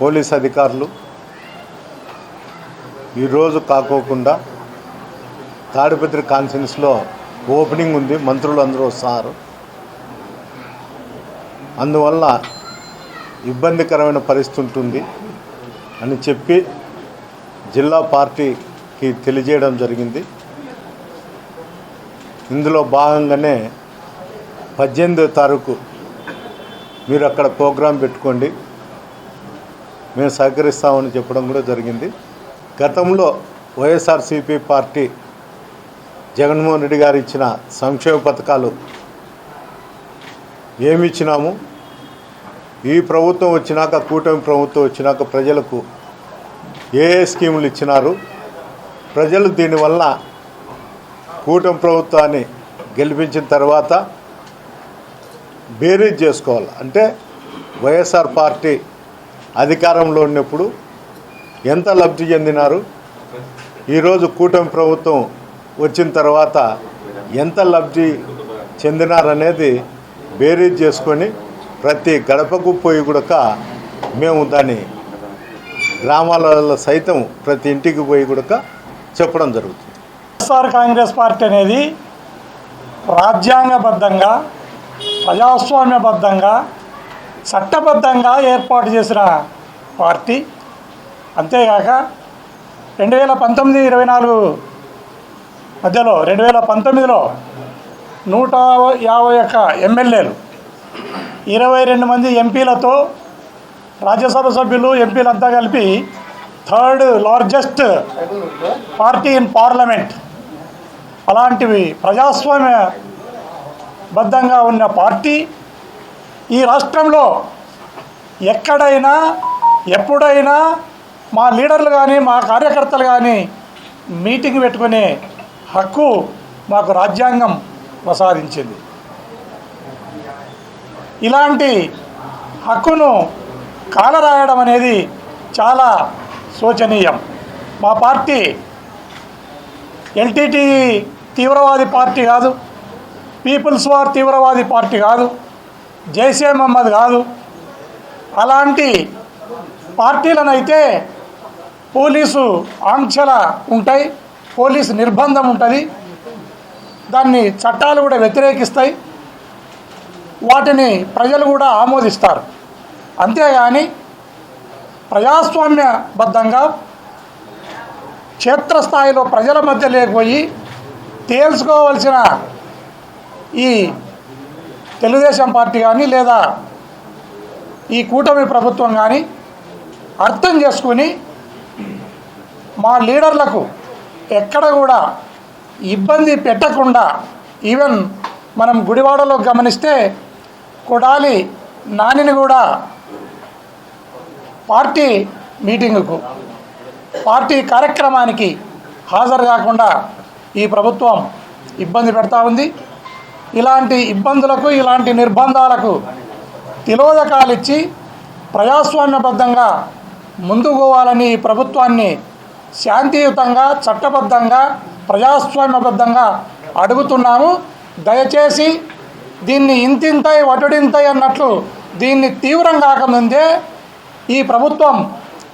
Police అధికారులు ఈరోజు కాకోకుండా తాడిపత్రి కాన్ఫరెన్స్లో ఓపెనింగ్ ఉంది మంత్రులు అందరూ వస్తారు. అందువల్ల ఇబ్బందికరమైన పరిస్థితి ఉంటుంది అని చెప్పి జిల్లా పార్టీకి తెలియజేయడం జరిగింది. ఇందులో భాగంగానే పద్దెనిమిదో తారీఖు మీరు అక్కడ ప్రోగ్రాం పెట్టుకోండి. మేము సహకరిస్తామని చెప్పడం కూడా జరిగింది. గతంలో వైఎస్ఆర్సీపీ పార్టీ జగన్మోహన్ రెడ్డి గారు ఇచ్చిన సంక్షేమ పథకాలు ఏమి ఇచ్చినాము? ఈ ప్రభుత్వం వచ్చినాక కూటమి ప్రభుత్వం వచ్చినాక ప్రజలకు ఏ ఏ స్కీములు ఇచ్చినారు? ప్రజలు దీనివల్ల కూటమి ప్రభుత్వాన్ని గెలిపించిన తర్వాత బేరీజ్ చేసుకోవాలి. అంటే వైఎస్ఆర్ పార్టీ అధికారంలో ఉన్నప్పుడు ఎంత లబ్ధి చెందినారు? ఈరోజు కూటమి ప్రభుత్వం వచ్చిన తర్వాత ఎంత లబ్ధి చెందినారనేది బేరీజ్ చేసుకొని ప్రతి గడపకు పోయి కూడా మేము దాన్ని గ్రామాలలో సైతం ప్రతి ఇంటికి పోయి కూడా చెప్పడం జరుగుతుంది. వైఎస్ఆర్ కాంగ్రెస్ పార్టీ అనేది రాజ్యాంగబద్ధంగా ప్రజాస్వామ్యబద్ధంగా చట్టబద్ధంగా ఏర్పాటు చేసిన పార్టీ. అంతేగాక రెండు వేల పంతొమ్మిది ఇరవై నాలుగు మధ్యలో రెండు వేల పంతొమ్మిదిలో నూట యాభై ఒక్క ఎమ్మెల్యేలు ఇరవై రెండు మంది ఎంపీలతో రాజ్యసభ సభ్యులు ఎంపీలంతా కలిపి third largest party in parliament. అలాంటివి ప్రజాస్వామ్య బద్ధంగా ఉన్న పార్టీ. ఈ రాష్ట్రంలో ఎక్కడైనా ఎప్పుడైనా మా లీడర్లు కానీ మా కార్యకర్తలు కానీ మీటింగ్ పెట్టుకునే హక్కు మాకు రాజ్యాంగం ప్రసాదించింది. ఇలాంటి హక్కును కాలరాయడం అనేది చాలా శోచనీయం. మా పార్టీ ఎల్టీటీ తీవ్రవాది పార్టీ కాదు పీపుల్స్ వార్ తీవ్రవాది పార్టీ కాదు జైసే మహమ్మద్ కాదు. అలాంటి పార్టీలనైతే పోలీసు ఆంక్షల ఉంటాయి పోలీసు నిర్బంధం ఉంటుంది. దాన్ని చట్టాలు కూడా వ్యతిరేకిస్తాయి. వాటిని ప్రజలు కూడా ఆమోదిస్తారు. అంతేగాని ప్రజాస్వామ్యబద్ధంగా క్షేత్రస్థాయిలో ప్రజల మధ్య లేకపోయి తేల్చుకోవలసిన ఈ తెలుగుదేశం పార్టీ కానీ లేదా ఈ కూటమి ప్రభుత్వం కానీ అర్థం చేసుకుని మా లీడర్లకు ఎక్కడ కూడా ఇబ్బంది పెట్టకుండా ఈవెన్ మనం గుడివాడలో గమనిస్తే కొడాలి నానిని కూడా పార్టీ మీటింగుకు పార్టీ కార్యక్రమానికి హాజరు కాకుండా ఈ ప్రభుత్వం ఇబ్బంది పెడతా ఉంది. ఇలాంటి ఇబ్బందులకు ఇలాంటి నిర్బంధాలకు తిలోదకాలు ఇచ్చి ప్రజాస్వామ్యబద్ధంగా ముందుకోవాలని ఈ ప్రభుత్వాన్ని శాంతియుతంగా చట్టబద్ధంగా ప్రజాస్వామ్యబద్ధంగా అడుగుతున్నాము. దయచేసి దీన్ని ఇంతింతై వటుడింతై అన్నట్లు దీన్ని తీవ్రం కాకముందే ఈ ప్రభుత్వం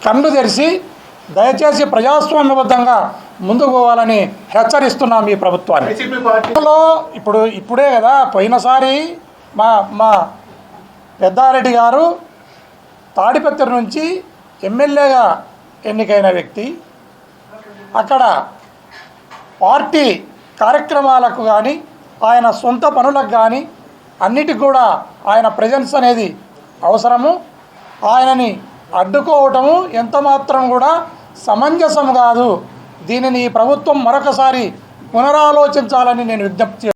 కళ్ళు తెరిచి దయచేసి ప్రజాస్వామ్యబద్ధంగా ముందుకు పోవాలని హెచ్చరిస్తున్నాం ఈ ప్రభుత్వాన్ని. ఇప్పుడు ఇప్పుడే కదా పోయినసారి మా మా పెద్దారెడ్డి గారు తాడిపత్రి నుంచి ఎమ్మెల్యేగా ఎన్నికైన వ్యక్తి. అక్కడ పార్టీ కార్యక్రమాలకు కానీ ఆయన సొంత పనులకు కానీ అన్నిటికి కూడా ఆయన ప్రజెన్స్ అనేది అవసరము. ఆయనని అడ్డుకోవటము ఎంత మాత్రం కూడా సమంజసం కాదు. దీనిని ప్రభుత్వం మరొకసారి పునరాలోచించాలని నేను విజ్ఞప్తి